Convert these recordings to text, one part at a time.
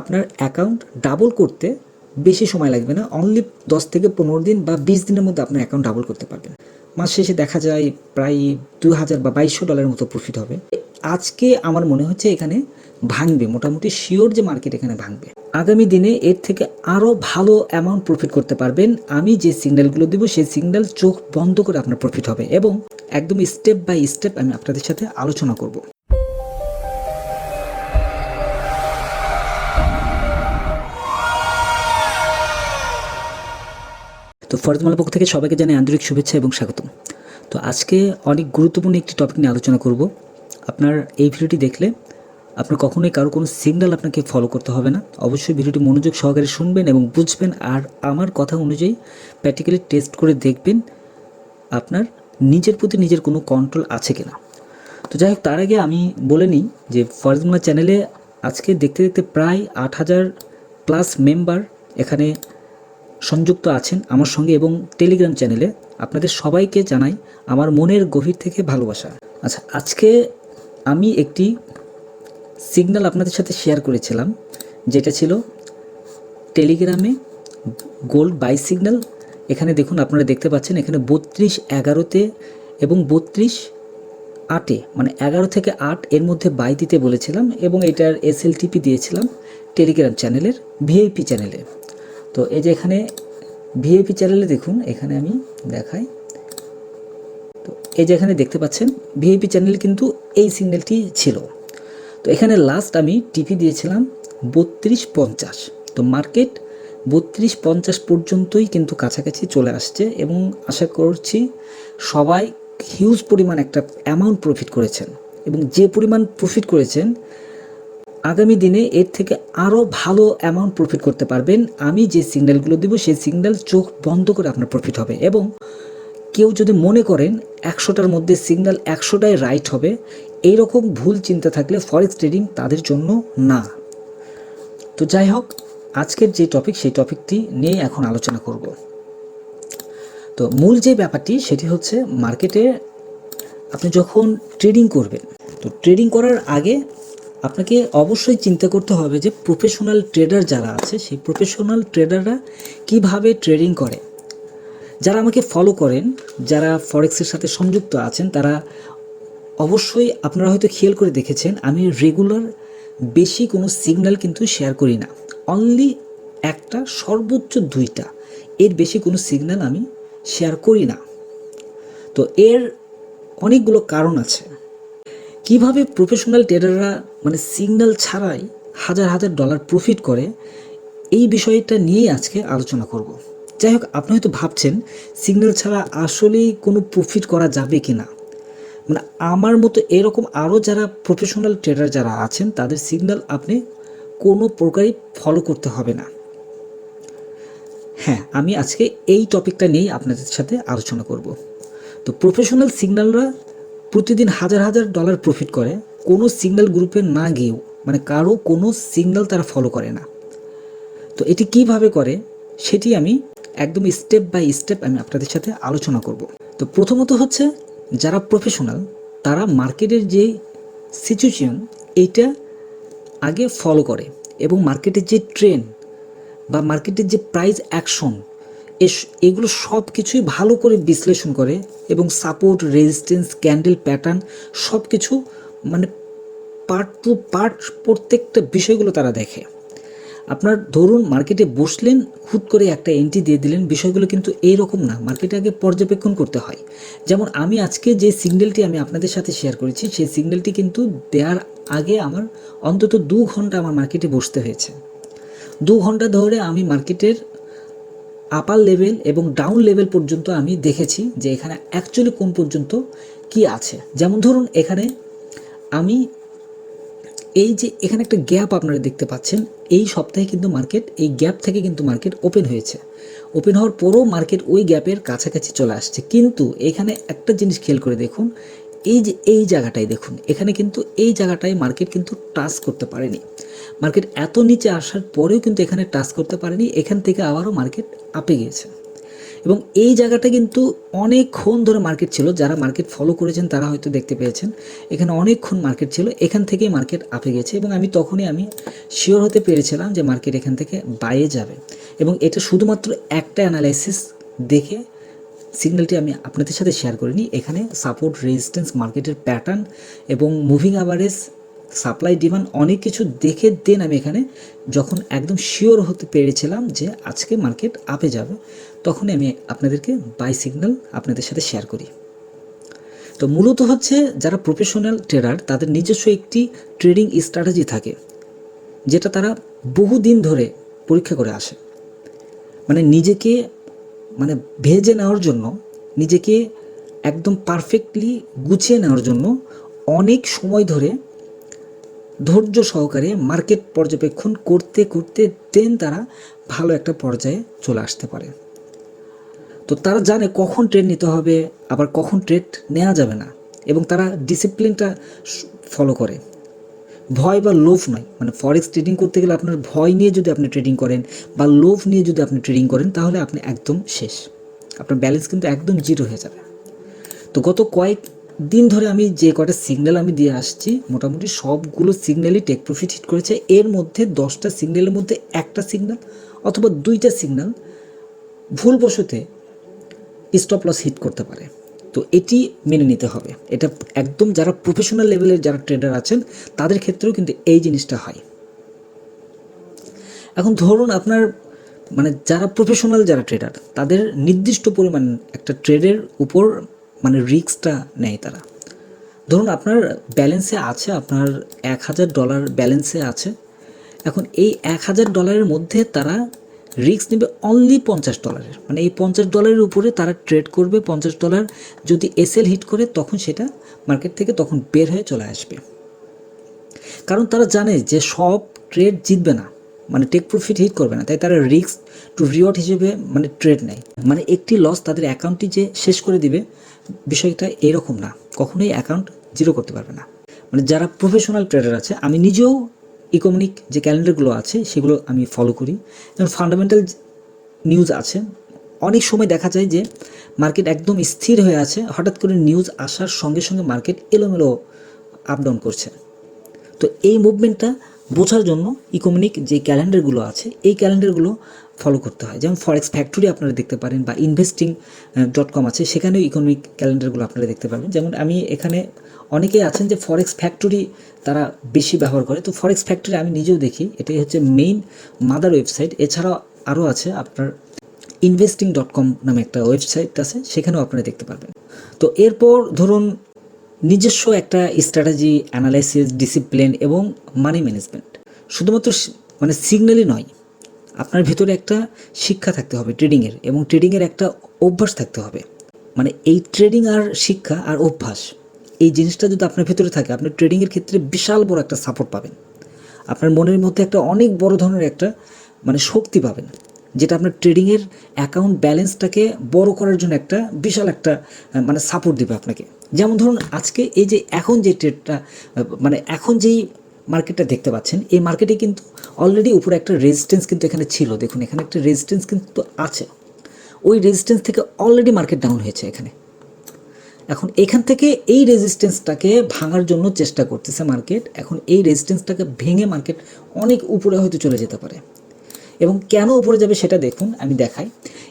আপনার account double করতে বেশি সময় লাগবে না। অনলি দশ থেকে পনেরো দিন বা বিশ দিনের মধ্যে আপনার অ্যাকাউন্ট ডাবল করতে পারবেন। মাস শেষে দেখা যায় প্রায় দু হাজার বা বাইশশো ডলারের মতো প্রফিট হবে। আজকে আমার মনে হচ্ছে এখানে ভাঙবে, মোটামুটি শিওর যে মার্কেট এখানে ভাঙবে। আগামী দিনে এর থেকে আরও ভালো অ্যামাউন্ট প্রফিট করতে পারবেন। আমি যে সিগন্যালগুলো দেবো, সেই সিগন্যাল চোখ বন্ধ করে আপনার প্রফিট হবে এবং একদম স্টেপ বাই স্টেপ আমি আপনাদের সাথে আলোচনা করব। তো ফরজমালার পক্ষ থেকে সবাইকে জানাই আন্তরিক শুভেচ্ছা এবং স্বাগতম। তো আজকে অনেক গুরুত্বপূর্ণ একটি টপিক নিয়ে আলোচনা করব। আপনার এই ভিডিওটি দেখলে আপনার কখনোই কারও কোনো সিগন্যাল আপনাকে ফলো করতে হবে না। অবশ্যই ভিডিওটি মনোযোগ সহকারে শুনবেন এবং বুঝবেন আর আমার কথা অনুযায়ী প্র্যাকটিক্যালি টেস্ট করে দেখবেন আপনার নিজের প্রতি নিজের কোনো কন্ট্রোল আছে কিনা। তো যাই হোক, তার আগে আমি বলে নিই যে ফরজমা চ্যানেলে আজকে দেখতে দেখতে প্রায় আট হাজার প্লাস মেম্বার এখানে সংযুক্ত আছেন আমার সঙ্গে এবং টেলিগ্রাম চ্যানেলে আপনাদের সবাইকে জানাই আমার মনের গভীর থেকে ভালোবাসা। আচ্ছা আজকে আমি একটি সিগন্যাল আপনাদের সাথে শেয়ার করেছিলাম, যেটা ছিল টেলিগ্রামে গোল্ড বাই সিগন্যাল এখানে দেখুন, আপনারা দেখতে পাচ্ছেন, এখানে বত্রিশ এগারোতে এবং বত্রিশ আটে মানে এগারো থেকে আট এর মধ্যে বাই দিতে বলেছিলাম এবং এটার এসএলটিপি দিয়েছিলাম টেলিগ্রাম চ্যানেলের ভিআইপি চ্যানেলে তো এই যে এখানে ভিআইপি চ্যানেলে দেখুন, এখানে আমি দেখাই। তো এই যে এখানে দেখতে পাচ্ছেন ভিআইপি চ্যানেল কিন্তু এই সিগন্যালটি ছিল। তো এখানে লাস্ট আমি টিপি দিয়েছিলাম বত্রিশ পঞ্চাশ। তো মার্কেট বত্রিশ পঞ্চাশ পর্যন্তই কিন্তু কাছাকাছি চলে আসছে এবং আশা করছি সবাই হিউজ পরিমাণ একটা অ্যামাউন্ট প্রফিট করেছেন। এবং যে পরিমাণ প্রফিট করেছেন আগামী দিনে এর থেকে আরও ভালো অ্যামাউন্ট প্রফিট করতে পারবেন। আমি যে সিগন্যালগুলো দিব, সেই সিগন্যাল চোখ বন্ধ করে আপনার প্রফিট হবে এবং কেউ যদি মনে করেন একশোটার মধ্যে সিগন্যাল একশোটাই রাইট হবে এই রকম ভুল চিন্তা থাকলে ফরেক্স ট্রেডিং তাদের জন্য না। তো যাই হোক, আজকের যে টপিক সেই টপিকটি নিয়ে এখন আলোচনা করব। তো মূল যে ব্যাপারটি, সেটি হচ্ছে মার্কেটে আপনি যখন ট্রেডিং করবেন, তো ট্রেডিং করার আগে আপনাকে অবশ্যই চিন্তা করতে হবে যে প্রফেশনাল ট্রেডার যারা আছে, সেই প্রফেশনাল ট্রেডাররা কীভাবে ট্রেডিং করে। যারা আমাকে ফলো করেন, যারা ফরেক্সের সাথে সংযুক্ত আছেন, তারা অবশ্যই আপনারা হয়তো খেয়াল করে দেখেছেন, আমি রেগুলার বেশি কোনো সিগন্যাল কিন্তু শেয়ার করি না। অনলি একটা, সর্বোচ্চ দুইটা, এর বেশি কোনো সিগন্যাল আমি শেয়ার করি না। তো এর অনেকগুলো কারণ আছে। কীভাবে প্রফেশনাল ট্রেডাররা মানে সিগন্যাল ছাড়াই হাজার হাজার ডলার প্রফিট করে, এই বিষয়টা নিয়েই আজকে আলোচনা করব। যাই হোক, আপনি হয়তো ভাবছেন সিগন্যাল ছাড়া আসলেই কোনো প্রফিট করা যাবে কি না? মানে আমার মতো এরকম আরও যারা প্রফেশনাল ট্রেডার যারা আছেন, তাদের সিগন্যাল আপনি কোনো প্রকারই ফলো করতে হবে না। হ্যাঁ আমি আজকে এই টপিকটা নিয়েই আপনাদের সাথে আলোচনা করব। তো প্রফেশনাল সিগন্যালরা প্রতিদিন হাজার হাজার ডলার প্রফিট করে, কোনো সিগন্যাল গ্রুপে না গিয়েও মানে কারও কোনো সিগন্যাল তারা ফলো করে না। তো এটি কীভাবে করে? সেটি আমি একদম স্টেপ বাই স্টেপ আমি আপনাদের সাথে আলোচনা করব। তো প্রথমত হচ্ছে, যারা প্রফেশনাল তারা মার্কেটের যে সিচুয়েশন এইটা আগে ফলো করে এবং মার্কেটের যে ট্রেন বা মার্কেটের যে প্রাইস অ্যাকশন এগুলো সব কিছুই ভালো করে বিশ্লেষণ করে এবং সাপোর্ট রেজিস্ট্যান্স ক্যান্ডেল প্যাটার্ন সব কিছু মানে পার্ট টু পার্ট প্রত্যেকটা বিষয়গুলো তারা দেখে। আপনার ধরুন মার্কেটে বসলেন, হুট করে একটা এন্ট্রি দিয়ে দিলেন, বিষয়গুলো কিন্তু এই রকম না। মার্কেটে আগে পর্যবেক্ষণ করতে হয়। যেমন আমি আজকে যে সিগন্যালটি আমি আপনাদের সাথে শেয়ার করেছি, সেই সিগন্যালটি কিন্তু দেওয়ার আগে আমার অন্তত দু ঘণ্টা আমার মার্কেটে বসতে হয়েছে। দু ঘণ্টা ধরে আমি মার্কেটের আপার লেভেল এবং ডাউন লেভেল পর্যন্ত আমি দেখেছি যে এখানে অ্যাকচুয়ালি কোন পর্যন্ত কি আছে। যেমন ধরুন এখানে আমি এই যে এখানে একটা গ্যাপ আপনারা দেখতে পাচ্ছেন, এই সপ্তাহে কিন্তু মার্কেট এই গ্যাপ থেকে কিন্তু মার্কেট ওপেন হয়েছে। ওপেন হওয়ার পরও মার্কেট ওই গ্যাপের কাছাকাছি চলে আসছে। কিন্তু এখানে একটা জিনিস খেয়াল করে দেখুন, এই যে এই জায়গাটাই দেখুন, এখানে কিন্তু এই জায়গাটায় মার্কেট কিন্তু টাচ করতে পারেনি। মার্কেট এত নিচে আসার পরেও কিন্তু এখানে টাচ করতে পারেনি, এখান থেকে আবারও মার্কেট আপে গিয়েছে। এবং এই জায়গাটা কিন্তু অনেকক্ষণ ধরে মার্কেট ছিল, যারা মার্কেট ফলো করেছেন তারা হয়তো দেখতে পেয়েছেন। এখানে অনেকক্ষণ মার্কেট ছিল, এখান থেকেই মার্কেট আপে গেছে এবং আমি তখনই আমি শিওর হতে পেরেছিলাম যে মার্কেট এখান থেকে বাইয়ে যাবে। এবং এটা শুধুমাত্র একটা অ্যানালাইসিস দেখে সিগন্যালটি আমি আপনাদের সাথে শেয়ার করিনি, এখানে সাপোর্ট রেজিস্ট্যান্স মার্কেটের প্যাটার্ন এবং মুভিং অ্যাভারেজ সাপ্লাই ডিমান্ড অনেক কিছু দেখে দেন আমি এখানে। যখন একদম শিওর হতে পেরেছিলাম যে আজকে মার্কেট আপে যাবে, তখনই আমি আপনাদেরকে বাই সিগন্যাল আপনাদের সাথে শেয়ার করি। তো মূলত হচ্ছে যারা প্রফেশনাল ট্রেডার তাদের নিজস্ব একটি ট্রেডিং স্ট্র্যাটেজি থাকে, যেটা তারা বহুদিন ধরে পরীক্ষা করে আসে। মানে নিজেকে মানে ভেজে নেওয়ার জন্য, নিজেকে একদম পারফেক্টলি গুছিয়ে নেওয়ার জন্য অনেক সময় ধরে ধৈর্য সহকারে মার্কেট পর্যবেক্ষণ করতে করতে দেন তারা ভালো একটা পর্যায়ে চলে আসতে পারে। তো তারা জানে কখন ট্রেড নিতে হবে, আবার কখন ট্রেড নেওয়া যাবে না এবং তারা ডিসিপ্লিনটা ফলো করে। ভয় বা লোভ নয়। মানে ফরেক্স ট্রেডিং করতে গেলে আপনার ভয় নিয়ে যদি আপনি ট্রেডিং করেন বা লোভ নিয়ে যদি আপনি ট্রেডিং করেন, তাহলে আপনি একদম শেষ। আপনার ব্যালেন্স কিন্তু একদম জিরো হয়ে যাবে। তো গত কয়েক দিন ধরে আমি যে কটা সিগন্যাল আমি দিয়ে আসছি, মোটামুটি সবগুলো সিগন্যালই টেক প্রফিট হিট করেছে। এর মধ্যে দশটা সিগন্যালের মধ্যে একটা সিগন্যাল অথবা দুইটা সিগন্যাল ভুলবশতে স্টপ লস হিট করতে পারে। তো এটি মেনে নিতে হবে। এটা একদম যারা প্রফেশনাল লেভেলের যারা ট্রেডার আছেন, তাদের ক্ষেত্রেও কিন্তু এই জিনিসটা হয়। এখন ধরুন আপনার মানে যারা প্রফেশনাল যারা ট্রেডার তাদের নির্দিষ্ট পরিমাণ একটা ট্রেডের উপর মানে রিস্কটা নেয় তারা। ধরুন আপনার ব্যালেন্সে আছে, আপনার এক হাজার ডলার ব্যালেন্সে আছে। এখন এই এক হাজার ডলারের মধ্যে তারা রিস্ক নেবে অনলি পঞ্চাশ ডলারের মানে এই পঞ্চাশ ডলারের উপরে তারা ট্রেড করবে পঞ্চাশ ডলার যদি এসএল হিট করে তখন সেটা মার্কেট থেকে তখন বের হয়ে চলে আসবে। কারণ তারা জানে যে সব ট্রেড জিতবে না মানে টেক প্রফিট হিট করবে না, তাই তারা রিস্ক টু রিওয়ার্ড হিসেবে মানে ট্রেড নেয়। মানে একটি লস তাদের অ্যাকাউন্টটি যে শেষ করে দিবে বিষয়টা এরকম না। কখনোই অ্যাকাউন্ট জিরো করতে পারবে না। মানে যারা প্রফেশনাল ট্রেডার আছে, আমি নিজেও ইকোনমিক যে ক্যালেন্ডারগুলো আছে, সেগুলো আমি ফলো করি। যেমন ফান্ডামেন্টাল নিউজ আছে। অনেক সময় দেখা যায় যে মার্কেট একদম স্থির হয়ে আছে, হঠাৎ করে নিউজ আসার সঙ্গে সঙ্গে মার্কেট এলোমেলো আপ ডাউন করছে। তো এই মুভমেন্টটা বোঝার জন্য ইকোনমিক যে ক্যালেন্ডারগুলো আছে, এই ক্যালেন্ডারগুলো ফলো করতে হয়। যেমন ফরেক্স ফ্যাক্টরি আপনারা দেখতে পারেন বা ইনভেস্টিং ডট কম আছে, সেখানেও ইকোনমিক ক্যালেন্ডারগুলো আপনারা দেখতে পাবেন যেমন আমি এখানে অনেকেই আছেন যে ফরেক্স ফ্যাক্টরি তারা বেশি ব্যবহার করে। তো ফরেক্স ফ্যাক্টরি আমি নিজেও দেখি, এটাই হচ্ছে মেইন মাদার ওয়েবসাইট এছাড়াও আরও আছে আপনার ইনভেস্টিং ডট কম নামে একটা ওয়েবসাইট আছে, সেখানেও আপনারা দেখতে পারবেন। তো এরপর ধরুন নিজস্ব একটা স্ট্র্যাটেজি অ্যানালাইসিস ডিসিপ্লিন এবং মানি ম্যানেজমেন্ট শুধুমাত্র মানে সিগন্যালই নয়, আপনার ভিতরে একটা শিক্ষা থাকতে হবে ট্রেডিংয়ের এবং ট্রেডিংয়ের একটা অভ্যাস থাকতে হবে। মানে এই ট্রেডিং আর শিক্ষা আর অভ্যাস, এই জিনিসটা যদি আপনার ভিতরে থাকে, আপনি ট্রেডিংয়ের ক্ষেত্রে বিশাল বড় একটা সাপোর্ট পাবেন। আপনার মনের মধ্যে একটা অনেক বড় ধরনের একটা মানে শক্তি পাবেন। যেটা আপনার ট্রেডিংয়ের অ্যাকাউন্ট ব্যালেন্সটাকে বড় করার জন্য একটা বিশাল একটা মানে সাপোর্ট দেবে আপনাকে। যেমন ধরুন, আজকে এই যে এখন যে ট্রেডটা মানে এখন যেই মার্কেটটা দেখতে পাচ্ছেন, এই মার্কেটে কিন্তু অলরেডি উপরে একটা রেজিস্ট্যান্স কিন্তু এখানে ছিল। দেখুন, এখানে একটা রেজিস্ট্যান্স কিন্তু আছে। ওই রেজিস্ট্যান্স থেকে অলরেডি মার্কেট ডাউন হয়েছে এখানে। এখন এখান থেকে এই রেজিস্ট্যান্সটাকে ভাঙার জন্য চেষ্টা করতেছে মার্কেট এখন এই রেজিস্ট্যান্সটাকে ভেঙে মার্কেট অনেক উপরে হয়তো চলে যেতে পারে। এবং কেন উপরে যাবে সেটা দেখুন, আমি দেখাই।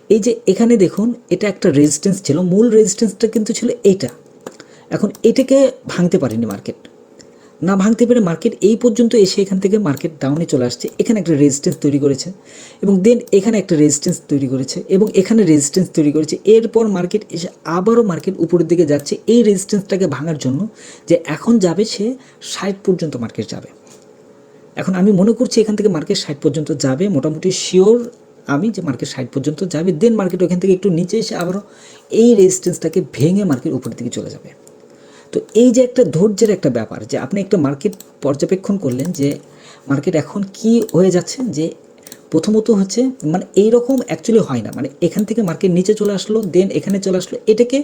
এই যে এখানে দেখুন, এটা একটা রেজিস্ট্যান্স ছিল। মূল রেজিস্ট্যান্সটা কিন্তু ছিল এইটা। এখন এটাকে ভাঙতে পারেনি মার্কেট না ভাঙতে পেরে মার্কেট এই পর্যন্ত এসে এখান থেকে মার্কেট ডাউনে চলে আসছে। এখানে একটা রেজিস্ট্যান্স তৈরি করেছে। এবং দেন এখানে একটা রেজিস্ট্যান্স তৈরি করেছে। এবং এখানে রেজিস্ট্যান্স তৈরি করেছে। এরপর মার্কেট এসে আবারও মার্কেট উপরের দিকে যাচ্ছে। এই রেজিস্ট্যান্সটাকে ভাঙার জন্য যে এখন যাবে সে ষাট পর্যন্ত মার্কেট যাবে। এখন আমি মনে করছি এখান থেকে মার্কেট ষাট পর্যন্ত যাবে, মোটামুটি শিওর আমি যে মার্কেট ষাট পর্যন্ত যাবে দেন মার্কেট ওখান থেকে একটু নিচে এসে আবারও এই রেজিস্ট্যান্সটাকে ভেঙে মার্কেট উপরের দিকে চলে যাবে। তো এই যে একটা ধৈর্যের একটা ব্যাপার যে আপনি একটা মার্কেট পর্যবেক্ষণ করলেন যে মার্কেট এখন কি হয়ে যাচ্ছে যে প্রথমত হচ্ছে মানে এই রকম অ্যাকচুয়ালি হয় না। মানে এখান থেকে মার্কেট নিচে চলে আসলো দেন এখানে চলে আসলো, এটাকে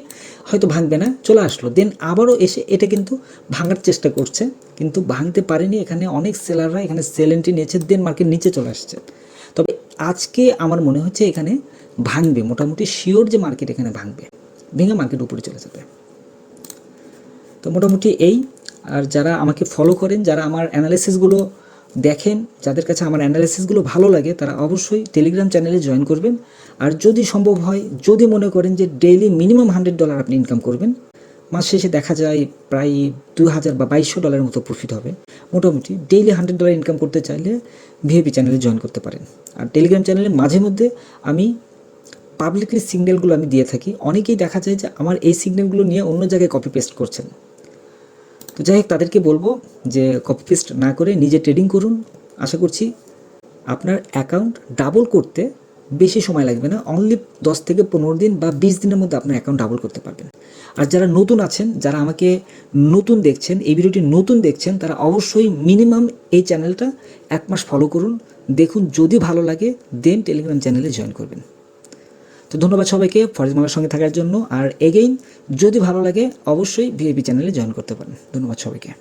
হয়তো ভাঙবে না, চলে আসলো। দেন আবারও এসে এটা কিন্তু ভাঙার চেষ্টা করছে, কিন্তু ভাঙতে পারেনি। এখানে অনেক সেলাররা এখানে সেলেন্টি নিয়েছে দেন মার্কেট নিচে চলে আসছে। তবে আজকে আমার মনে হচ্ছে এখানে ভাঙবে, মোটামুটি শিওর যে মার্কেট এখানে ভাঙবে, ভেঙে মার্কেট উপরে চলে যাবে। তো মোটামুটি এই, আর যারা আমাকে ফলো করেন, যারা আমার অ্যানালিসিসগুলো দেখেন, যাদের কাছে আমার অ্যানালিসিসগুলো ভালো লাগে, তারা অবশ্যই টেলিগ্রাম চ্যানেলে জয়েন করবেন। আর যদি সম্ভব হয়, যদি মনে করেন যে ডেইলি মিনিমাম হান্ড্রেড ডলার আপনি ইনকাম করবেন, মাস শেষে দেখা যায় প্রায় দু হাজার বা বাইশশো ডলারের মতো প্রফিট হবে। মোটামুটি ডেইলি হান্ড্রেড ডলার ইনকাম করতে চাইলে ভিএপি চ্যানেলে জয়েন করতে পারেন। আর টেলিগ্রাম চ্যানেলে মাঝে মধ্যে আমি পাবলিকলি সিগন্যালগুলো আমি দিয়ে থাকি। অনেকেই দেখা যায় যে আমার এই সিগন্যালগুলো নিয়ে অন্য জায়গায় কপি পেস্ট করছেন। তো যাই হোক, তাদেরকে বলব যে কপি পেস্ট না করে নিজে ট্রেডিং করুন। আশা করছি আপনার অ্যাকাউন্ট ডাবল করতে বেশি সময় লাগবে না। অনলি দশ থেকে পনেরো দিন বা বিশ দিনের মধ্যে আপনার অ্যাকাউন্ট ডাবল করতে পারবেন। আর যারা নতুন আছেন, যারা আমাকে নতুন দেখছেন, এই ভিডিওটি নতুন দেখছেন, তারা অবশ্যই মিনিমাম এই চ্যানেলটা এক মাস ফলো করুন। দেখুন, যদি ভালো লাগে দেন টেলিগ্রাম চ্যানেলে জয়েন করবেন। তো ধন্যবাদ সবাইকে ফরেজ মালার সঙ্গে থাকার জন্য। আর এগেইন যদি ভালো লাগে, অবশ্যই ভিআইপি চ্যানেলে জয়েন করতে পারেন। ধন্যবাদ সবাইকে।